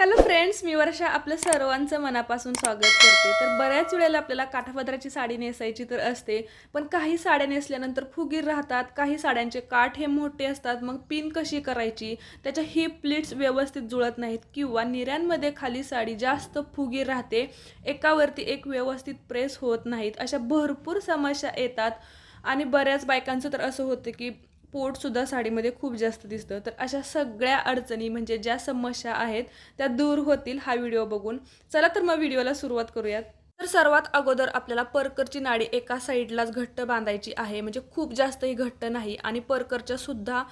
Hello friends मी वर्षा आपलं सर्वांचं मनापासून स्वागत करते. तर बऱ्याच वेळेला आपल्याला काठापदराची साडी नेसायची तर असते पण काही साड्या नेसल्यानंतर फुगीर राहतात काही साड्यांचे काठ हे मोठे असतात मग पिन कशी करायची? त्याच्या हिप प्लीट्स व्यवस्थित जुळत नाहीत किंवा निऱ्यांमध्ये खाली साडी जास्त फुगीर राहते एकावरती एक व्यवस्थित प्रेस होत नाहीत. अशा भरपूर समस्या येतात आणि बऱ्याच बायकांचं तर असं होतं की पोटसुद्धा साडीमध्ये खूप जास्त दिसतं. तर अशा सगळ्या अडचणी म्हणजे ज्या समस्या आहेत त्या दूर होतील हा व्हिडिओ बघून. चला तर मग व्हिडिओला सुरुवात करूयात. तर सर्वात अगोदर आपल्याला परकरची नाडी एका साईडलाच घट्ट बांधायची आहे. म्हणजे खूप जास्तही घट्ट नाही आणि परकरच्या सुद्धा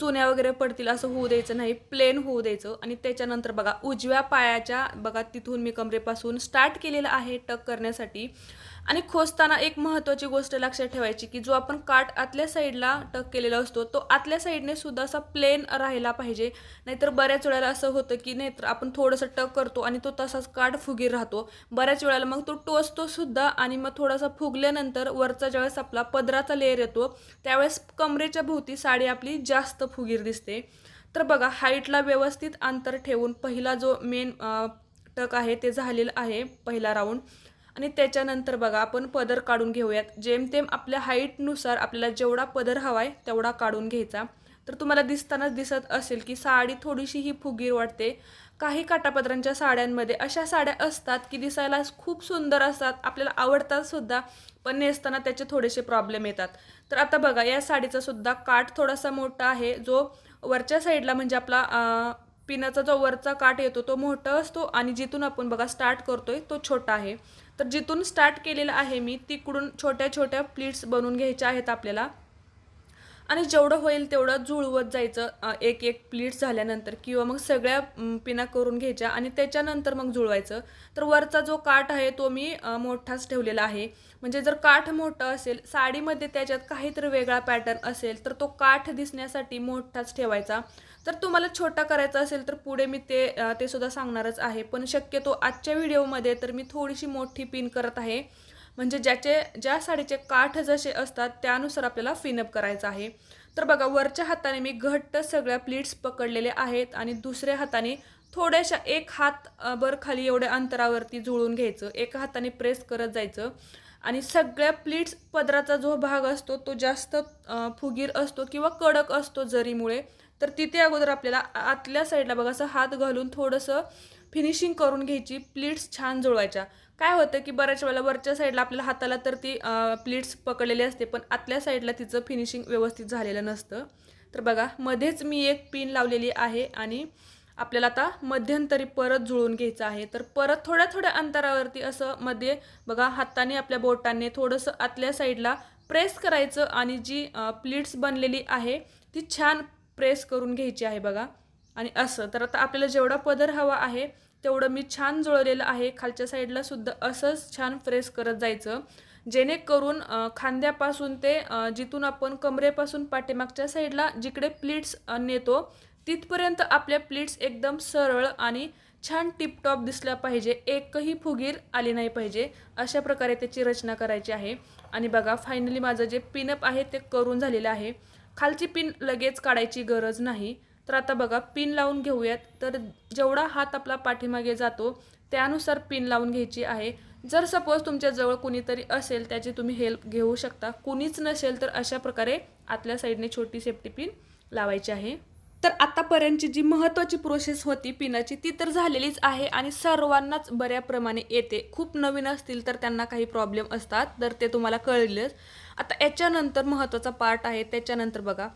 चुन्या वगैरे पडतील असं होऊ द्यायचं नाही. प्लेन होऊ द्यायचं. आणि त्याच्यानंतर बघा उजव्या पायाच्या बघा तिथून मी कमरेपासून स्टार्ट केलेलं आहे टक करण्यासाठी. आणि खोसताना एक महत्त्वाची गोष्ट लक्षात ठेवायची की जो आपण काठ आतल्या साईडला टक केलेला असतो तो आतल्या साईडने सुद्धा असा प्लेन राहिला पाहिजे. नाहीतर बऱ्याच वेळेला असं होतं की नाही तर आपण थोडंसं टक करतो आणि तो तसाच काठ फुगीर राहतो. बऱ्याच वेळेला मग तो टोचतो सुद्धा आणि मग थोडासा फुगल्यानंतर वरचा ज्यावेळेस आपला पदराचा लेअर येतो त्यावेळेस कमरेच्या भोवती साडी आपली जास्त फुगीर दिसते. तर बघा हाईटला व्यवस्थित अंतर ठेवून पहिला जो मेन टक आहे ते झालेलं आहे पहिला राऊंड आणि त्याच्यानंतर बघा आपण पदर काढून घेऊयात. जेमतेम आपल्या हाईटनुसार आपल्याला जेवढा पदर हवा आहे तेवढा काढून घ्यायचा. तर तुम्हाला दिसतानाच दिसत असेल की साडी थोडीशी ही फुगीर वाटते काही काटापदरांच्या साड्यांमध्ये अशा साड्या असतात की दिसायला खूप सुंदर असतात आपल्याला आवडतात सुद्धा पण नेसताना त्याचे थोडेसे प्रॉब्लेम येतात. तर आता बघा या साडीचा सुद्धा काठ थोडासा मोठा आहे. जो वरच्या साईडला म्हणजे आपला पिनाचा जो वरचा काठ येतो तो मोठा असतो आणि जिथून आपण बघा स्टार्ट करतोय तो छोटा आहे. तर जिथून स्टार्ट केलेलं आहे मी तिकडून छोट्या छोट्या प्लीट्स बनवून घ्यायच्या आहेत आपल्याला. आणि जेवढं होईल तेवढं जुळवत जायचं एक एक प्लीट्स झाल्यानंतर किंवा मग सगळ्या पिना करून घ्यायच्या आणि त्याच्यानंतर मग जुळवायचं. तर वरचा जो काठ आहे तो मी मोठाच ठेवलेला आहे. म्हणजे जर काठ मोठं असेल साडीमध्ये त्याच्यात काहीतरी वेगळा पॅटर्न असेल तर तो काठ दिसण्यासाठी मोठाच ठेवायचा. तर तुम्हाला छोटा करायचा असेल तर पुढे मी ते ते सुद्धा सांगणारच आहे. पण शक्यतो आजच्या व्हिडिओमध्ये तर मी थोडीशी मोठी पिन करत आहे. म्हणजे ज्याचे ज्या साडीचे काठ जसे असतात त्यानुसार आपल्याला फिनअप करायचं आहे. तर बघा वरच्या हाताने मी घट्ट सगळ्या प्लीट्स पकडलेले आहेत आणि दुसऱ्या हाताने थोड्याशा एक हात बर खाली एवढ्या अंतरावरती जुळून घ्यायचं. एका हाताने प्रेस करत जायचं. आणि सगळ्या प्लीट्स पदराचा जो भाग असतो तो जास्त फुगीर असतो किंवा कडक असतो जरीमुळे तर तिथे अगोदर आपल्याला आतल्या साईडला बघा असं हात घालून थोडंसं फिनिशिंग करून घ्यायची प्लीट्स छान जुळवायच्या. काय होतं की बऱ्याच वेळेला वरच्या साईडला आपल्याला हाताला तर ती प्लीट्स पकडलेली असते पण आतल्या साईडला तिचं फिनिशिंग व्यवस्थित झालेलं नसतं. तर बघा मध्येच मी एक पिन लावलेली आहे आणि आपल्याला आता मध्यंतरी परत जुळून घ्यायचं आहे. तर परत थोड्या थोड्या अंतरावरती असं मध्ये बघा हाताने आपल्या बोटाने थोडंसं आतल्या साईडला प्रेस करायचं आणि जी प्लीट्स बनलेली आहे ती छान प्रेस करून घ्यायची आहे बघा. आणि असं तर आता आपल्याला जेवढा पदर हवा आहे तेवढं मी छान जुळवलेलं आहे. खालच्या साईडला सुद्धा असंच छान प्रेस करत जायचं. जेणेकरून खांद्यापासून ते जिथून आपण कमरेपासून पाठीमागच्या साईडला जिकडे प्लीट्स नेतो तिथपर्यंत आपल्या प्लीट्स एकदम सरळ आणि छान टिपटॉप दिसल्या पाहिजे. एकही फुगीर आली नाही पाहिजे अशा प्रकारे त्याची रचना करायची आहे. आणि बघा फायनली माझं जे पिनअप आहे ते करून झालेलं आहे. खालची पिन लगेच काढायची गरज नाही. तर आता बघा पिन लावून घेऊयात. तर जेवढा हात आपला पाठीमागे जातो त्यानुसार पिन लावून घ्यायची आहे. जर सपोज तुमच्याजवळ कुणीतरी असेल त्याची तुम्ही हेल्प घेऊ शकता. कुणीच नसेल तर अशा प्रकारे आतल्या साईडने छोटी सेफ्टी पिन लावायची आहे. तर आतापर्यंतची जी महत्त्वाची प्रोसेस होती पिनाची ती तर झालेलीच आहे आणि सर्वांनाच बऱ्याप्रमाणे येते. खूप नवीन असतील तर त्यांना काही प्रॉब्लेम असतात तर ते तुम्हाला कळलेच. आता याच्यानंतर महत्त्वाचा पार्ट आहे त्याच्यानंतर बघा.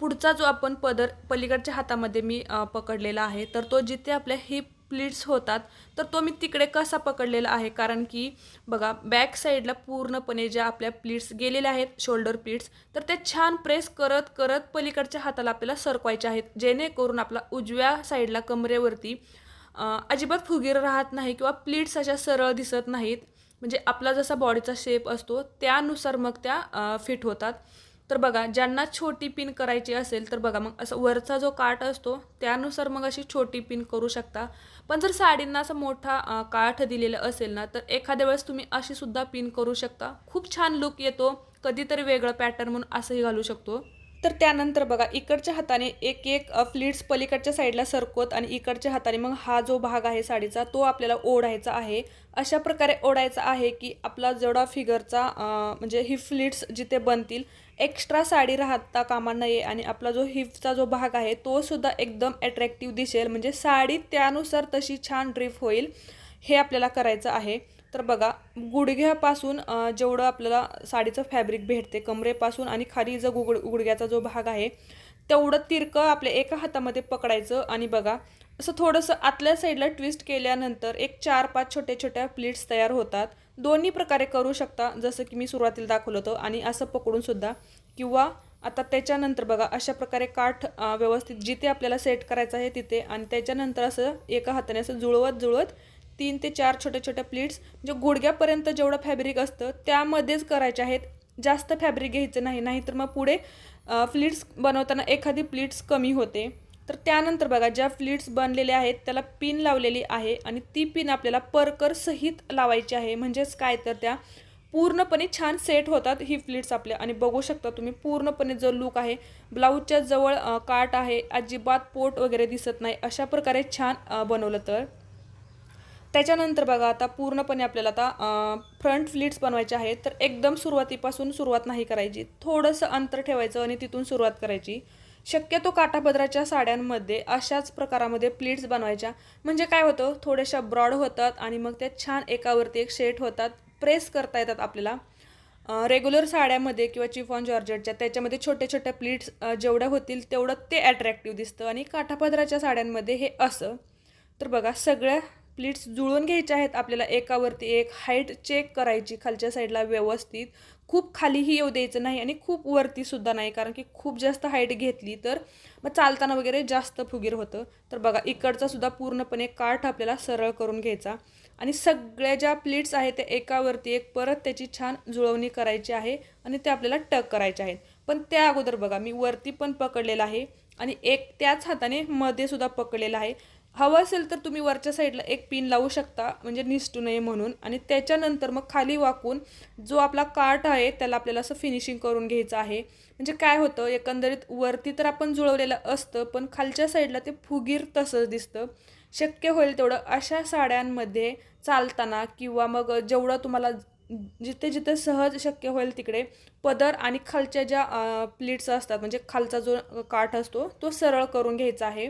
पुढचा जो आपण पदर पलीकडच्या हातामध्ये मी पकडलेला आहे तर तो जिथे आपल्या हिप प्लीट्स होतात तर तो मी तिकडे कसा पकडलेला आहे? कारण की बघा बॅक साईडला पूर्णपणे ज्या आपल्या प्लीट्स गेलेल्या आहेत शोल्डर प्लीट्स तर ते छान प्रेस करत करत पलीकडच्या हाताला आपल्याला सरकवायचे आहेत. जेणेकरून आपला उजव्या साईडला कमरेवरती अजिबात फुगीर राहत नाही किंवा प्लीट्स अशा सरळ दिसत नाहीत. म्हणजे आपला जसा बॉडीचा शेप असतो त्यानुसार मग त्या फिट होतात. तर बघा ज्यांना छोटी पिन करायची असेल तर बघा मग असं वरचा जो काठ असतो त्यानुसार मग अशी छोटी पिन करू शकता. पण जर साडींना असा मोठा काठ दिलेला असेल ना तर एखाद्या वेळेस तुम्ही अशी सुद्धा पिन करू शकता. खूप छान लुक येतो. कधीतरी वेगळं पॅटर्न म्हणून असंही घालू शकतो. तर त्यानंतर बघा इकडच्या हाताने एक एक फ्लिट्स पलीकडच्या साईडला सरकवत आणि इकडच्या हाताने मग हा जो भाग आहे साडीचा तो आपल्याला ओढायचा आहे. अशा प्रकारे ओढायचा आहे की आपला जेवढा फिगरचा म्हणजे ही फ्लिट्स जिथे बनतील एक्स्ट्रा साडी राहता कामा नये आणि आपला जो हिपचा जो भाग आहे तो सुद्धा एकदम अट्रॅक्टिव्ह दिसेल. म्हणजे साडी त्यानुसार तशी छान ड्रिप होईल हे आपल्याला करायचं आहे. तर बघा गुडघ्यापासून जेवढं आपल्याला साडीचं फॅब्रिक भेटते कमरेपासून आणि खाली जो गुड गुडघ्याचा जो भाग आहे तेवढं तिरकं आपल्या एका हातामध्ये पकडायचं आणि बघा असं थोडंसं आतल्या साईडला ट्विस्ट केल्यानंतर एक चार पाच छोट्या छोट्या प्लीट्स तयार होतात. दोन्ही प्रकारे करू शकता जसं की मी सुरुवातीला दाखवलं होतं. आणि असं पकडून सुद्धा किंवा आता त्याच्यानंतर बघा अशा प्रकारे काठ व्यवस्थित जिथे आपल्याला सेट करायचं आहे तिथे. आणि त्याच्यानंतर असं एका हाताने असं जुळवत जुळवत तीन ते चार छोट्या छोट्या प्लीट्स म्हणजे गुडघ्यापर्यंत जेवढं फॅब्रिक असतं त्यामध्येच करायचे आहेत. जास्त फॅब्रिक घ्यायचं नाही नाहीतर मग पुढे फ्लीट्स बनवताना एखादी प्लीट्स कमी होते. तर त्यानंतर बघा ज्या फ्लीट्स बनलेल्या आहेत त्याला पिन लावलेली आहे आणि ती पिन आपल्याला परकर सहित लावायची आहे. म्हणजेच काय तर त्या पूर्णपणे छान सेट होतात ही फ्लीट्स आपल्या. आणि बघू शकता तुम्ही पूर्णपणे जो लुक आहे ब्लाऊजच्या जवळ काट आहे अजिबात पोट वगैरे दिसत नाही अशा प्रकारे छान बनवलं तर. त्याच्यानंतर बघा आता पूर्णपणे आपल्याला आता फ्रंट फ्लिट्स बनवायचे आहेत. तर एकदम सुरुवातीपासून सुरुवात नाही करायची. थोडंसं अंतर ठेवायचं आणि तिथून सुरुवात करायची. शक्यतो काठापदराच्या साड्यांमध्ये अशाच प्रकारामध्ये प्लीट्स बनवायच्या. म्हणजे काय होतं? थोड्याशा ब्रॉड होतात आणि मग त्या छान एकावरती एक शेट होतात. प्रेस करता येतात आपल्याला. रेग्युलर साड्यामध्ये किंवा चिफॉन जॉर्जेटच्या त्याच्यामध्ये छोट्या छोट्या प्लीट्स जेवढ्या होतील तेवढं ते ॲट्रॅक्टिव्ह दिसतं. आणि काठापदराच्या साड्यांमध्ये हे असं. तर बघा सगळ्या प्लीट्स जुळून घ्यायच्या आहेत. आपल्याला एकावरती एक हाईट चेक करायची खालच्या साईडला व्यवस्थित. खूप खालीही येऊ द्यायचं नाही आणि खूप वरती सुद्धा नाही कारण की खूप जास्त हाईट घेतली तर मग चालताना वगैरे जास्त फुगीर होतं. तर बघा इकडचा सुद्धा पूर्णपणे काठ आपल्याला सरळ करून घ्यायचा. आणि सगळ्या ज्या प्लीट्स आहेत त्या एकावरती एक परत त्याची छान जुळवणी करायची आहे आणि ते आपल्याला टक करायचे आहेत. पण त्या अगोदर बघा मी वरती पण पकडलेलं आहे आणि एक त्याच हाताने मध्ये सुद्धा पकडलेलं आहे. हवं असेल तर तुम्ही वरच्या साईडला एक पिन लावू शकता म्हणजे निसटू नये म्हणून. आणि त्याच्यानंतर मग खाली वाकून जो आपला कार्ट आहे त्याला आपल्याला असं फिनिशिंग करून घ्यायचं आहे. म्हणजे काय होतं एकंदरीत वरती तर आपण जुळवलेलं असतं पण खालच्या साईडला ते फुगीर तसंच दिसतं. शक्य होईल तेवढं अशा साड्यांमध्ये चालताना किंवा मग जेवढं तुम्हाला जिथे जिथे सहज शक्य होईल तिकडे पदर आणि खालच्या ज्या प्लीट्स असतात म्हणजे खालचा जो काठ असतो तो सरळ करून घ्यायचा आहे.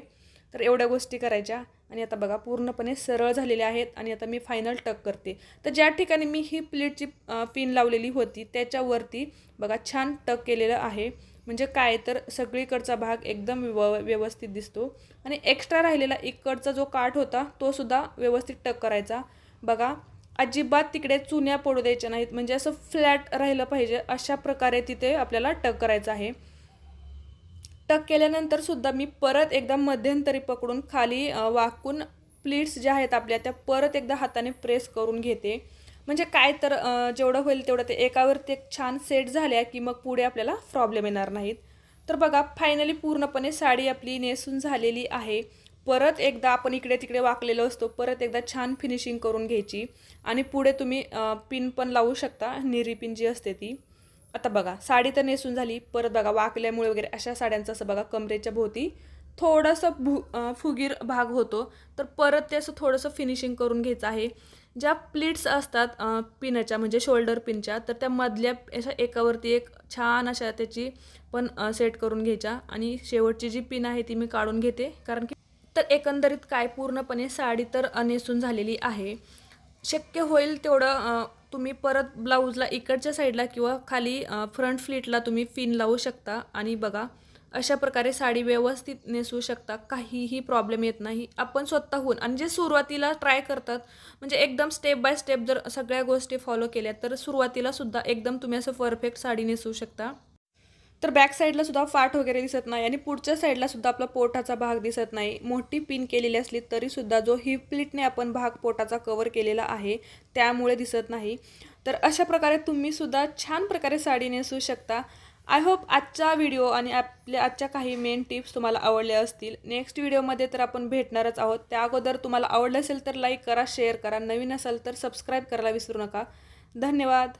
तर एवढ्या गोष्टी करायच्या. आणि आता बघा पूर्णपणे सरळ झालेल्या आहेत. आणि आता मी फायनल टक करते. तर ज्या ठिकाणी मी ही प्लेटची पिन लावलेली होती त्याच्यावरती बघा छान टक केलेलं आहे. म्हणजे काय तर सगळीकडचा भाग एकदम व्यव व्यवस्थित दिसतो. आणि एक्स्ट्रा राहिलेला इकडचा जो काठ होता तो सुद्धा व्यवस्थित टक करायचा. बघा अजिबात तिकडे चुन्या पडू द्यायच्या नाहीत. म्हणजे असं फ्लॅट राहिलं पाहिजे अशा प्रकारे तिथे आपल्याला टक करायचं आहे. टक केल्यानंतर सुद्धा मी परत एकदा मध्यंतरी पकडून खाली वाकून प्लीट्स ज्या आहेत आपल्या त्या परत एकदा हाताने प्रेस करून घेते. म्हणजे काय तर जेवढं होईल तेवढं ते एकावरती एक छान सेट झाल्या की मग पुढे आपल्याला प्रॉब्लेम येणार नाहीत. तर बघा फायनली पूर्णपणे साडी आपली नेसून झालेली आहे. परत एकदा आपण इकडे तिकडे वाकलेलो असतो परत एकदा छान फिनिशिंग करून घ्यायची. आणि पुढे तुम्ही पिन पण लावू शकता निरी पिन जी असते ती. आता बघा साडी तर नेसून झाली परत बघा वाकल्यामुळे वगैरे अशा साड्यांचं असं बघा कमरेच्या भोवती थोडंसं भू फुगीर भाग होतो. तर परत ते असं थोडंसं फिनिशिंग करून घ्यायचं आहे. ज्या प्लीट्स असतात पिनच्या पिनाच्या म्हणजे शोल्डर पिनच्या तर त्या मधल्या अशा एकावरती एक छान अशा त्याची पण सेट करून घ्यायच्या. आणि शेवटची जी पिन आहे ती मी काढून घेते. कारण की तर एकंदरीत काय पूर्णपणे साडी तर नेसून झालेली आहे. शक्य होईल तेवढं तुम्ही परत ब्लाऊजला इकडच्या साईडला किंवा खाली फ्रंट फ्लीटला तुम्ही फिन लावू शकता. आणि बघा अशा प्रकारे साडी व्यवस्थित नेसवू शकता. काहीही प्रॉब्लेम येत नाही. आपण स्वतःहून आणि जे सुरुवातीला ट्राय करतात म्हणजे एकदम स्टेप बाय स्टेप जर सगळ्या गोष्टी फॉलो केल्या तर सुरुवातीला सुद्धा एकदम तुम्ही असं परफेक्ट साडी नेसवू शकता. तर बॅक साईडला सुद्धा फाट वगैरे दिसत नाही आणि पुढच्या साईडला सुद्धा आपला पोटाचा भाग दिसत नाही. मोठी पिन केलेली असली तरी सुद्धा जो हिप प्लीटने आपण भाग पोटाचा कवर केलेला आहे त्यामुळे दिसत नाही. तर अशा प्रकारे तुम्ही सुद्धा छान प्रकारे साडी नेसू शकता. आय होप आजचा व्हिडिओ आणि आपल्या आजच्या काही मेन टिप्स तुम्हाला आवडल्या असतील. नेक्स्ट व्हिडिओमध्ये तर आपण भेटणारच आहोत. त्या अगोदर तुम्हाला आवडलं असेल तर लाईक करा शेअर करा. नवीन असाल तर सबस्क्राईब करायला विसरू नका. धन्यवाद.